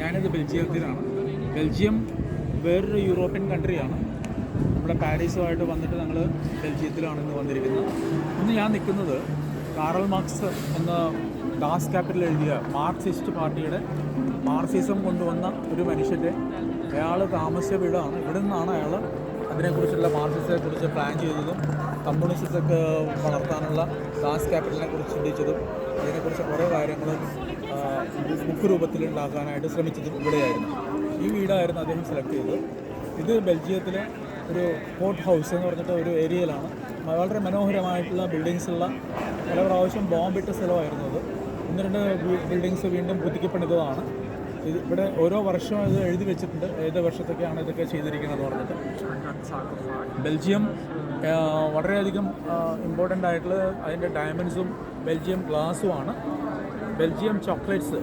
ഞാനിത് ബെൽജിയത്തിലാണ്. ബെൽജിയം വേറൊരു യൂറോപ്യൻ കൺട്രിയാണ് നമ്മുടെ പാരീസുമായിട്ട് വന്നിട്ട് ഞങ്ങൾ ബെൽജിയത്തിലാണ് ഇന്ന് വന്നിരിക്കുന്നത്. ഇന്ന് ഞാൻ നിൽക്കുന്നത് കാറൽ മാർക്സ് എന്ന ഡാസ് ക്യാപിറ്റൽ എഴുതിയ മാർക്സിസ്റ്റ് പാർട്ടിയുടെ മാർക്സിസം കൊണ്ടുവന്ന ഒരു മനുഷ്യന്റെ അയാൾ താമസിച്ച വീടാണ്. ഇവിടെ നിന്നാണ് അയാൾ അതിനെക്കുറിച്ചുള്ള മാർക്സിസത്തെക്കുറിച്ച് പ്ലാൻ ചെയ്തതും കമ്മ്യൂണിസ്റ്റൊക്കെ വളർത്താനുള്ള ഡാസ് ക്യാപിറ്റലിനെ കുറിച്ച് ചിന്തിച്ചതും അതിനെക്കുറിച്ച് കുറേ കാര്യങ്ങൾ ബുക്ക് രൂപത്തിൽ ഉണ്ടാക്കാനായിട്ട് ശ്രമിച്ചത് ഇവിടെയായിരുന്നു. ഈ വീടായിരുന്നു അദ്ദേഹം സെലക്ട് ചെയ്തത്. ഇത് ബെൽജിയത്തിലെ ഒരു പോർട്ട് ഹൗസ് എന്ന് പറഞ്ഞിട്ട് ഒരു ഏരിയയിലാണ് വളരെ മനോഹരമായിട്ടുള്ള ബിൽഡിങ്സ് ഉള്ള പല പ്രാവശ്യം ബോംബിട്ട സ്ഥലമായിരുന്നു അത്. ഒന്ന് രണ്ട് ബിൽഡിങ്സ് വീണ്ടും പുതുക്കിപ്പണിതതാണ്. ഇത് ഇവിടെ ഓരോ വർഷവും ഇത് എഴുതി വെച്ചിട്ടുണ്ട്. ഏത് വർഷത്തൊക്കെയാണ് ഇതൊക്കെ ചെയ്തിരിക്കുന്നത് പറഞ്ഞിട്ട്. ബെൽജിയം വളരെയധികം ഇമ്പോർട്ടന്റ് ആയിട്ടുള്ള അതിന്റെ ഡയമണ്ട്സും ബെൽജിയം ഗ്ലാസുമാണ് ബെൽജിയം ചോക്ലേറ്റ്സ്.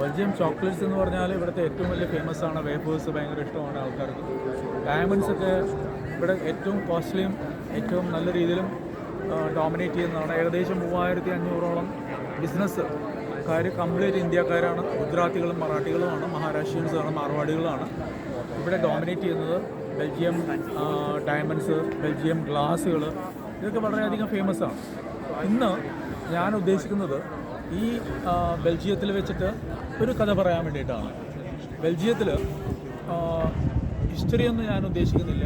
ബെൽജിയം ചോക്ലേറ്റ്സ് എന്ന് പറഞ്ഞാൽ ഇവിടുത്തെ ഏറ്റവും വലിയ ഫേമസ് ആണ്. വേഫേഴ്സ് ഭയങ്കര ഇഷ്ടമാണ് ആൾക്കാർക്ക്. ഡയമണ്ട്സ് ഒക്കെ ഇവിടെ ഏറ്റവും കോസ്റ്റ്ലിയും ഏറ്റവും നല്ല രീതിയിലും ഡോമിനേറ്റ് ചെയ്യുന്നതാണ്. ഏകദേശം മൂവായിരത്തി അഞ്ഞൂറോളം ബിസിനസ് കാർ കംപ്ലീറ്റ് ഇന്ത്യക്കാരാണ്. ഗുജറാത്തികളും മറാഠികളുമാണ് മഹാരാഷ്ട്രീയൻസാണ് മാർവാടികളാണ് ഇവിടെ ഡോമിനേറ്റ് ചെയ്യുന്നത്. ബെൽജിയം ഡയമണ്ട്സ് ബെൽജിയം ഗ്ലാസ്സുകൾ ഇതൊക്കെ വളരെയധികം ഫേമസ് ആണ്. ഇന്ന് ഞാൻ ഉദ്ദേശിക്കുന്നത് ഈ ബെൽജിയത്തിൽ വെച്ചിട്ട് ഒരു കഥ പറയാൻ വേണ്ടിയിട്ടാണ്. ബെൽജിയത്തിൽ ഹിസ്റ്ററി ഒന്നും ഞാൻ ഉദ്ദേശിക്കുന്നില്ല.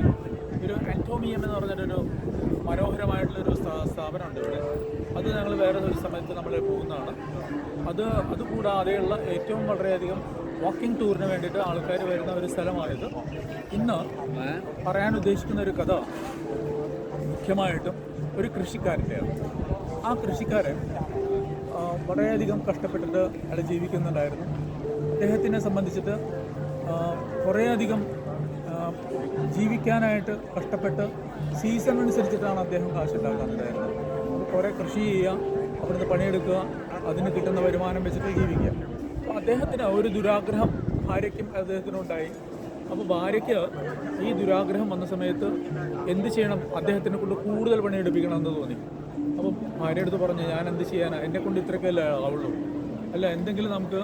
ഒരു ആന്റോമിയം എന്ന് പറഞ്ഞിട്ടൊരു മനോഹരമായിട്ടുള്ളൊരു സ്ഥാ- സ്ഥാപനമുണ്ട് ഇവിടെ. അത് ഞങ്ങൾ വേറെ ഒരു സമയത്ത് നമ്മൾ പോകുന്നതാണ്. അത് അതുകൂടാതെയുള്ള ഏറ്റവും വളരെയധികം വാക്കിംഗ് ടൂറിന് വേണ്ടിയിട്ട് ആൾക്കാർ വരുന്ന ഒരു സ്ഥലമാണിത് ഇന്ന് പറയാൻ ഉദ്ദേശിക്കുന്ന ഒരു കഥ മുഖ്യമായിട്ടും ഒരു കൃഷിക്കാരന്റെയാണ് ആ കൃഷിക്കാരൻ വളരെയധികം കഷ്ടപ്പെട്ടിട്ട് അയാൾ ജീവിക്കുന്നുണ്ടായിരുന്നു. അദ്ദേഹത്തിനെ സംബന്ധിച്ചിട്ട് കുറേയധികം ജീവിക്കാനായിട്ട് കഷ്ടപ്പെട്ട് സീസൺ അനുസരിച്ചിട്ടാണ് അദ്ദേഹം കാശുണ്ടാക്കാറുണ്ടായിരുന്നത്. കുറേ കൃഷി ചെയ്യുക അവിടുന്ന് പണിയെടുക്കുക അതിന് കിട്ടുന്ന വരുമാനം വെച്ചിട്ട് ജീവിക്കുക. അപ്പോൾ അദ്ദേഹത്തിന് ഒരു ദുരാഗ്രഹം ഭാര്യയ്ക്കും അദ്ദേഹത്തിനുണ്ടായി. അപ്പോൾ ഭാര്യയ്ക്ക് ഈ ദുരാഗ്രഹം വന്ന സമയത്ത് എന്ത് ചെയ്യണം? അദ്ദേഹത്തിനെ കൊണ്ട് കൂടുതൽ പണിയെടുപ്പിക്കണം എന്ന് തോന്നി. അപ്പോൾ ഭാര്യ അടുത്ത് പറഞ്ഞു ഞാൻ എന്ത് ചെയ്യാനാണ് എന്നെ കൊണ്ട് ഇത്രയൊക്കെയല്ലേ ആവുള്ളൂ. അല്ല എന്തെങ്കിലും നമുക്ക്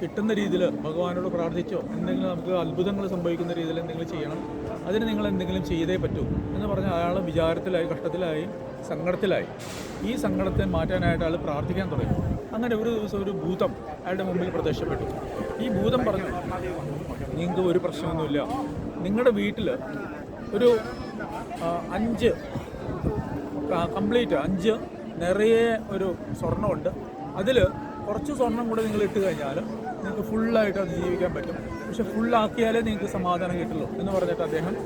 കിട്ടുന്ന രീതിയിൽ ഭഗവാനോട് പ്രാർത്ഥിച്ചോ എന്തെങ്കിലും നമുക്ക് അത്ഭുതങ്ങൾ സംഭവിക്കുന്ന രീതിയിൽ എന്തെങ്കിലും ചെയ്യണം അതിന് നിങ്ങൾ എന്തെങ്കിലും ചെയ്തേ പറ്റൂ എന്ന് പറഞ്ഞാൽ അയാൾ വിചാരത്തിലായി കഷ്ടത്തിലായി സങ്കടത്തിലായി. ഈ സങ്കടത്തെ മാറ്റാനായിട്ട് അയാൾ പ്രാർത്ഥിക്കാൻ തുടങ്ങി. അങ്ങനെ ഒരു ദിവസം ഒരു ഭൂതം അയാളുടെ മുമ്പിൽ പ്രത്യക്ഷപ്പെട്ടു. ഈ ഭൂതം പറഞ്ഞു നിങ്ങൾക്ക് ഒരു പ്രശ്നമൊന്നുമില്ല. നിങ്ങളുടെ വീട്ടിൽ ഒരു അഞ്ച് കംപ്ലീറ്റ് അഞ്ച് നിറയെ ഒരു സ്വർണമുണ്ട്. അതിൽ കുറച്ച് സ്വർണം കൂടെ നിങ്ങൾ ഇട്ട് കഴിഞ്ഞാൽ നിങ്ങൾക്ക് ഫുള്ളായിട്ട് അത് ജീവിക്കാൻ പറ്റും. പക്ഷെ ഫുള്ളാക്കിയാലേ നിങ്ങൾക്ക് സമാധാനം കിട്ടുള്ളൂ എന്ന് പറഞ്ഞിട്ട് അദ്ദേഹം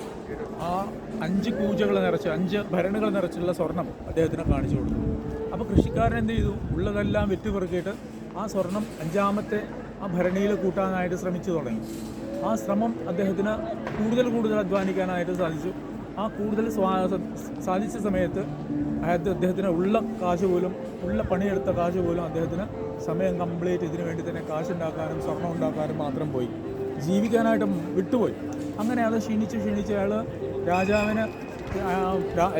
ആ അഞ്ച് കൂജകൾ നിറച്ച് അഞ്ച് ഭരണികൾ നിറച്ചുള്ള സ്വർണം അദ്ദേഹത്തിന് കാണിച്ചു കൊടുത്തു. അപ്പോൾ കൃഷിക്കാരൻ എന്ത് ചെയ്തു? ഉള്ളതെല്ലാം വിറ്റുപെറുക്കിയിട്ട് ആ സ്വർണം അഞ്ചാമത്തെ ആ ഭരണിയിൽ കൂട്ടാനായിട്ട് ശ്രമിച്ചു തുടങ്ങി. ആ ശ്രമം അദ്ദേഹത്തിന് കൂടുതൽ കൂടുതൽ അധ്വാനിക്കാനായിട്ട് സാധിച്ചു. ആ കൂടുതൽ സാധിച്ച സമയത്ത് അയാൾക്ക് അദ്ദേഹത്തിന് ഉള്ള കാശ് പോലും ഉള്ള പണിയെടുത്ത കാശ് പോലും അദ്ദേഹത്തിന് സമയം കംപ്ലീറ്റ് ഇതിനു വേണ്ടി തന്നെ കാശുണ്ടാക്കാനും സ്വർണം ഉണ്ടാക്കാനും മാത്രം പോയി. ജീവിക്കാനായിട്ട് വിട്ടുപോയി. അങ്ങനെ അത് ക്ഷീണിച്ച് ക്ഷീണിച്ച് അയാൾ രാജാവിന്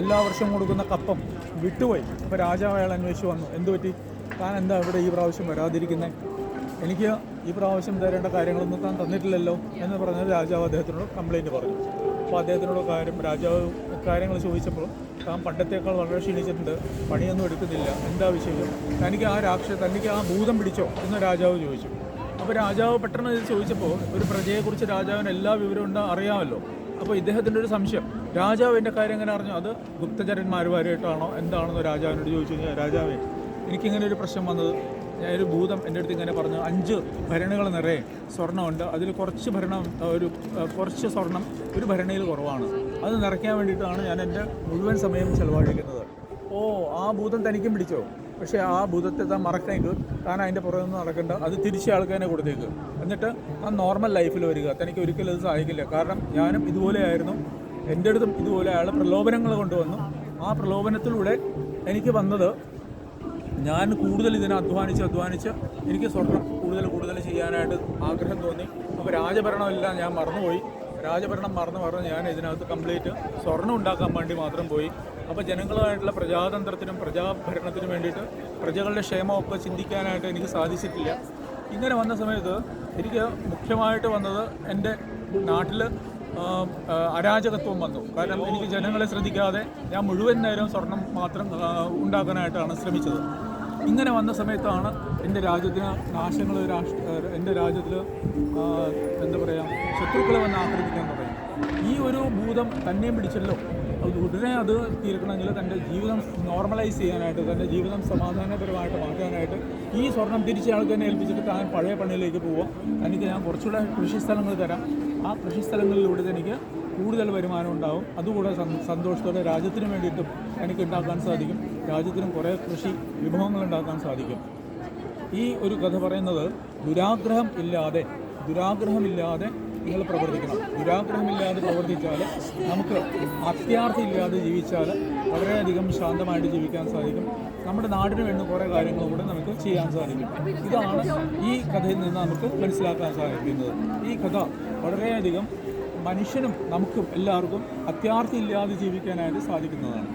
എല്ലാ വർഷവും കൊടുക്കുന്ന കപ്പം വിട്ടുപോയി. അപ്പോൾ രാജാവ് അയാൾ അന്വേഷിച്ച് വന്നു. എന്തുപറ്റി താൻ എന്താ ഇവിടെ ഈ പ്രാവശ്യം വരാതിരിക്കുന്നത് എനിക്ക് ഈ പ്രാവശ്യം തരേണ്ട കാര്യങ്ങളൊന്നും താൻ തന്നിട്ടില്ലല്ലോ? എന്ന് പറഞ്ഞത് രാജാവ് അദ്ദേഹത്തിനോട് കംപ്ലൈന്റ് പറഞ്ഞു. അപ്പോൾ അദ്ദേഹത്തിനോട് കാര്യം രാജാവ് കാര്യങ്ങൾ ചോദിച്ചപ്പോൾ താൻ പണ്ടത്തേക്കാൾ വളരെ ക്ഷീണിച്ചിട്ടുണ്ട് പണിയൊന്നും എടുക്കുന്നില്ല എന്താ വിശേഷം തനിക്ക് ആ രാക്ഷ തനിക്ക് ആ ഭൂതം പിടിച്ചോ? എന്ന് രാജാവ് ചോദിച്ചു. അപ്പോൾ രാജാവ് പെട്ടെന്ന് ചോദിച്ചപ്പോൾ ഒരു പ്രജയെക്കുറിച്ച് രാജാവിന് എല്ലാ വിവരവും ഉണ്ടോ അറിയാമല്ലോ. അപ്പോൾ ഇദ്ദേഹത്തിന്റെ ഒരു സംശയം രാജാവ് എന്റെ കാര്യം എങ്ങനെ അറിഞ്ഞു? അത് ഗുപ്തചരന്മാരുമായിട്ടാണോ എന്താണെന്ന് രാജാവിനോട് ചോദിച്ചു കഴിഞ്ഞാൽ രാജാവേ എനിക്കിങ്ങനെ ഒരു പ്രശ്നം വന്നത് ഞാനൊരു ഭൂതം എന്റെ അടുത്ത് ഇങ്ങനെ പറഞ്ഞു അഞ്ച് ഭരണികൾ നിറയെ സ്വർണമുണ്ട്. അതിൽ കുറച്ച് ഭരണം ഒരു കുറച്ച് സ്വർണം ഒരു ഭരണിയിൽ കുറവാണ്. അത് നിറയ്ക്കാൻ വേണ്ടിയിട്ടാണ് ഞാൻ എന്റെ മുഴുവൻ സമയം ചിലവഴിക്കുന്നത്. ഓ ആ ഭൂതം തനിക്കും പിടിച്ചോ? പക്ഷേ ആ ഭൂതത്തെ താൻ മറക്കണേക്ക്. താൻ അതിന്റെ പുറകെ നിന്ന് നടക്കേണ്ട. അത് തിരിച്ച് ആൾക്കാരെ കൊടുത്തേക്ക്. എന്നിട്ട് ആ നോർമൽ ലൈഫിൽ വരിക. തനിക്ക് ഒരിക്കലും അത് സഹായിക്കില്ല കാരണം ഞാനും ഇതുപോലെയായിരുന്നു എന്റെ അടുത്തും ഇതുപോലെ അയാൾ പ്രലോഭനങ്ങൾ കൊണ്ടുവന്നു. ആ പ്രലോഭനത്തിലൂടെ എനിക്ക് വന്നത് ഞാൻ കൂടുതൽ ഇതിനെ അധ്വാനിച്ച് അധ്വാനിച്ച് എനിക്ക് സ്വർണം കൂടുതൽ കൂടുതൽ ചെയ്യാനായിട്ട് ആഗ്രഹം തോന്നി. അപ്പോൾ രാജഭരണമെല്ലാം ഞാൻ മറന്നുപോയി. രാജഭരണം മറന്നു മറന്ന് ഞാൻ ഇതിനകത്ത് കംപ്ലീറ്റ് സ്വർണം ഉണ്ടാക്കാൻ വേണ്ടി മാത്രം പോയി. അപ്പോൾ ജനങ്ങളുമായിട്ടുള്ള പ്രജാതന്ത്രത്തിനും പ്രജാഭരണത്തിനും വേണ്ടിയിട്ട് പ്രജകളുടെ ക്ഷേമമൊക്കെ ചിന്തിക്കാനായിട്ട് എനിക്ക് സാധിച്ചിട്ടില്ല. ഇങ്ങനെ വന്ന സമയത്ത് എനിക്ക് മുഖ്യമായിട്ട് വന്നത് എന്റെ നാട്ടിൽ അരാജകത്വം വന്നു. കാരണം എനിക്ക് ജനങ്ങളെ ശ്രദ്ധിക്കാതെ ഞാൻ മുഴുവൻ നേരം സ്വർണം മാത്രം ഉണ്ടാക്കാനായിട്ടാണ് ശ്രമിച്ചത്. ഇങ്ങനെ വന്ന സമയത്താണ് എന്റെ രാജ്യത്തിന് നാശങ്ങൾ രാഷ്ട്ര എന്റെ രാജ്യത്തിൽ എന്താ പറയുക ശത്രുക്കളെ വന്ന് ആക്രമിക്കാൻ തുടങ്ങി ഈ ഒരു ഭൂതം തന്നെയും പിടിച്ചല്ലോ. അത് ഉടനെ അത് തീർക്കണമെങ്കിൽ തന്റെ ജീവിതം നോർമലൈസ് ചെയ്യാനായിട്ട് തന്റെ ജീവിതം സമാധാനപരമായിട്ട് മാറ്റാനായിട്ട് ഈ സ്വർണം തിരിച്ച് ആൾക്ക് തന്നെ ഏൽപ്പിച്ചിട്ട് താൻ പഴയ പണിയിലേക്ക് പോവാം തനിക്ക് ഞാൻ കുറച്ചുകൂടെ കൃഷി സ്ഥലങ്ങൾ തരാം. ആ കൃഷി സ്ഥലങ്ങളിലൂടെ എനിക്ക് കൂടുതൽ വരുമാനം ഉണ്ടാവും. അതുകൂടെ സന്- സന്തോഷത്തോടെ രാജ്യത്തിന് വേണ്ടിയിട്ടും എനിക്ക് ഉണ്ടാക്കാൻ സാധിക്കും. രാജ്യത്തിനും കുറേ കൃഷി വിഭവങ്ങൾ ഉണ്ടാക്കാൻ സാധിക്കും. ഈ ഒരു കഥ പറയുന്നത് ദുരാഗ്രഹം ഇല്ലാതെ ദുരാഗ്രഹമില്ലാതെ നിങ്ങൾ പ്രവർത്തിക്കണം. ദുരാഗ്രഹമില്ലാതെ പ്രവർത്തിച്ചാൽ നമുക്ക് അത്യാർത്ഥി ഇല്ലാതെ ജീവിച്ചാൽ വളരെയധികം ശാന്തമായിട്ട് ജീവിക്കാൻ സാധിക്കും. നമ്മുടെ നാടിന് വേണ്ടി കുറേ കാര്യങ്ങൾ കൂടെ നമുക്ക് ചെയ്യാൻ സാധിക്കും. ഇതാണ് ഈ കഥയിൽ നിന്ന് നമുക്ക് മനസ്സിലാക്കാൻ സാധിക്കുന്നത്. ഈ കഥ വളരെയധികം മനുഷ്യനും നമുക്കും എല്ലാവർക്കും അത്യാർത്ഥി ഇല്ലാതെ ജീവിക്കാനായിട്ട് സാധിക്കുന്നതാണ്.